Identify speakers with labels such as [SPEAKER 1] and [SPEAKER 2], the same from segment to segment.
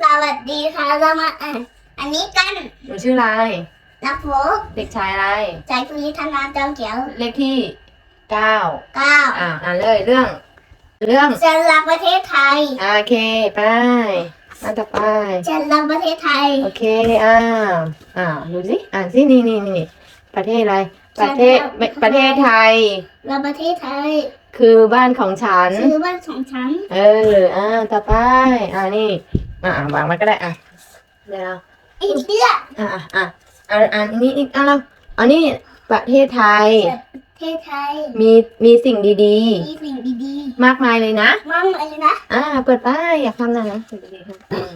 [SPEAKER 1] สวัสดีค่ะเรามาอ่านอันนี้กัน
[SPEAKER 2] หนูชื่ออะไร
[SPEAKER 1] นักโฟก
[SPEAKER 2] เด็กชายอะไร
[SPEAKER 1] ใจคุณีธนาเจ้าเขียว
[SPEAKER 2] เลขที่เก้า
[SPEAKER 1] เก้า
[SPEAKER 2] อ่าอ่านเลยเรื่อง เรื่อง
[SPEAKER 1] ฉันรักประเทศไทย
[SPEAKER 2] โอเคไปอ่านต่อไป
[SPEAKER 1] ฉันรักประเทศไทย
[SPEAKER 2] โอเคอ่าอ่าดูสิอ่านสินี่นี่นี่ประเทศอะไร ประเทศไม่ประเทศไทย
[SPEAKER 1] รักประเทศไทย
[SPEAKER 2] คือบ้านของฉัน
[SPEAKER 1] ชื่อบ้านของฉัน
[SPEAKER 2] เอออ่าต่อไป อ่านี่ อ่าวางไว้ก็ได้อะเดี๋ยวเรา
[SPEAKER 1] อีกเดีย
[SPEAKER 2] อ่าอะอะอ่าอันนี้อีกอะเราอันนี้ประเทศไทย
[SPEAKER 1] ประเทศไทย
[SPEAKER 2] มีมีสิ่งดี
[SPEAKER 1] มีสิ่งดี
[SPEAKER 2] ๆ มากมายเลยนะ
[SPEAKER 1] ๆมากมายเลยนะ
[SPEAKER 2] อ่า เปิดป้ายอยากทำหนะนะสิ่งดีๆครับอืม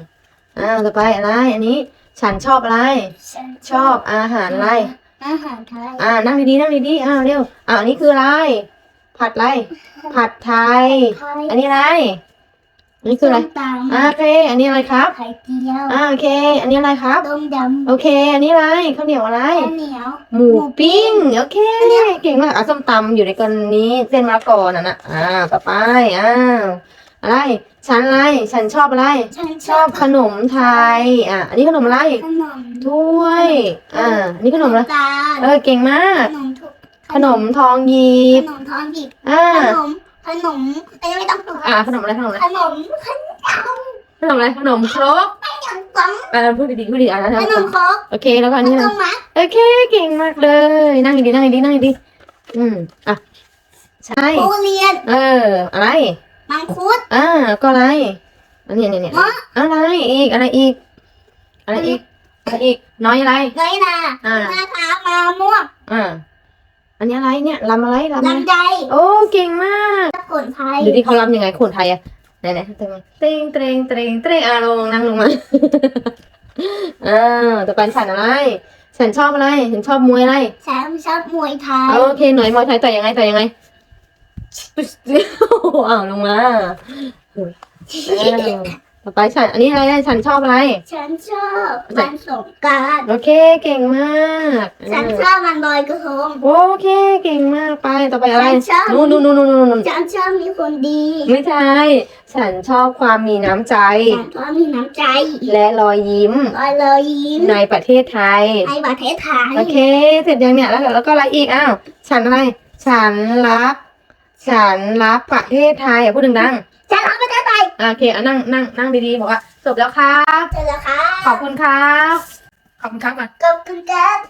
[SPEAKER 2] อ่าต่อไปอะไร อันนี้ ฉันชอบอะไร
[SPEAKER 1] ฉัน
[SPEAKER 2] ชอบอาหารอะไร
[SPEAKER 1] อาหารไทย
[SPEAKER 2] อ่า นั่งดีๆนั่งดีๆอ้าวเร็วอ่าอันนี้คืออะไร ผัดอะไร ผัดไทย
[SPEAKER 1] ไทย
[SPEAKER 2] อันนี้อะไร อันนี้คืออะไร
[SPEAKER 1] ส้มต
[SPEAKER 2] อ่าโอเค อันนี้อะไรครับำ
[SPEAKER 1] ไข่เจียว
[SPEAKER 2] อ่าโอเค อันนี้อะไรครับ
[SPEAKER 1] ต้มย
[SPEAKER 2] โอเค อันนี้อะไรข้าวเหนียวอะไรำ
[SPEAKER 1] ข้าวเหนียว
[SPEAKER 2] หมูปิ้ง โอเค เก่งมากอะส้มตำอยู่ในกันนี้เส้นมะละกอน่ะนะอ่าต่อไปอ้าวอะไร ฉันอะไร ฉันชอบอะไร
[SPEAKER 1] ฉัน
[SPEAKER 2] ชอบขนมไทย อะ อันนี้ขนมอะไร
[SPEAKER 1] ขนม
[SPEAKER 2] ถ้วย อ่า อันนี้ขนมอะไร
[SPEAKER 1] ตาล
[SPEAKER 2] เออ เก่งมาก
[SPEAKER 1] ขนมทุก
[SPEAKER 2] ขนมทองหยิบ
[SPEAKER 1] ขนมทองหยิบ
[SPEAKER 2] อ่า
[SPEAKER 1] ขนม ขนมอันนี้ไม่ต้องพูด
[SPEAKER 2] อ่าขนมอะไรขนมอะไร
[SPEAKER 1] ขนม
[SPEAKER 2] ขนมอะไรขนมครก
[SPEAKER 1] ขนมกล่อง
[SPEAKER 2] อ่าพูดดีๆพูดดีๆอะนะ
[SPEAKER 1] ขนมครก
[SPEAKER 2] โอเคแล้วก็อัน
[SPEAKER 1] ข
[SPEAKER 2] นี้
[SPEAKER 1] น
[SPEAKER 2] อะไร
[SPEAKER 1] มมัด
[SPEAKER 2] โอเคเก่งมากเลย นั่งดีๆนั่งดีๆนั่งดีๆอืมอะใช่
[SPEAKER 1] ทุเรียน
[SPEAKER 2] เออ อะไร
[SPEAKER 1] มังคุด
[SPEAKER 2] อ่าก็อะไรอันนี้เนี่ยเนี่ย
[SPEAKER 1] มะ
[SPEAKER 2] อะไรอีกอะไรอีก อะไรอีกอะไรอีกน้อยอะไร
[SPEAKER 1] น้อยนา
[SPEAKER 2] อ่า
[SPEAKER 1] มะพร้าวมะม่วง
[SPEAKER 2] อ่า อันนี้อะไรเนี่ยลำอะไรลำอะไร
[SPEAKER 1] ลำไย
[SPEAKER 2] โอ้เก่งมาก
[SPEAKER 1] ตะกรุนไทย
[SPEAKER 2] ดูที่เขาลำยังไงคนไทยอะไหนไหนเต็งเตรงเตรงเตรงเตรงอะลงนั่งลงมาอ่าต่อไปฉันอะไร ฉันชอบอะไร ฉันชอบมวยอะไร
[SPEAKER 1] ฉันชอบมวยไทย
[SPEAKER 2] โอเคหน่อยมวยไทยต่อยยังไงต่อยยังไงอ้าวลงมาเออ ต่อไปฉัน อันนี้อะไรนะฉันชอบอะไร
[SPEAKER 1] ฉันชอบวันสงกราร
[SPEAKER 2] โอเค เก่งมาก
[SPEAKER 1] ฉันชอบวันลอยกระทง
[SPEAKER 2] โอเค เก่งมากไป ต่อไปอะไร
[SPEAKER 1] ฉันชอบ
[SPEAKER 2] นู่นนู่นนู่นนู่นนู่น
[SPEAKER 1] ฉันชอบมีคนดี
[SPEAKER 2] ไม่ใช่ ฉันชอบความมีน้ำใจ
[SPEAKER 1] ฉันชอบมีน้ำใจ
[SPEAKER 2] และรอยยิ้ม
[SPEAKER 1] ลอยเลยยิ้ม
[SPEAKER 2] ในประเทศไทย
[SPEAKER 1] ในประเทศไทย
[SPEAKER 2] โอเค เสร็จยังเนี่ย แล้วแล้วก็อะไรอีก อ้าว ฉันอะไร ฉันรัก ฉันรักประเทศไทยอะพูดดัง
[SPEAKER 1] ฉันรักประเทศไทย
[SPEAKER 2] ๆ อะโอเคอะนั่งนั่งนั่งดีๆบอกว่าจบแล้วครับ
[SPEAKER 1] เจอแล้วค่ะ
[SPEAKER 2] ขอบคุณครับ ขอบคุณครับก่อน
[SPEAKER 1] ขอบคุณครับ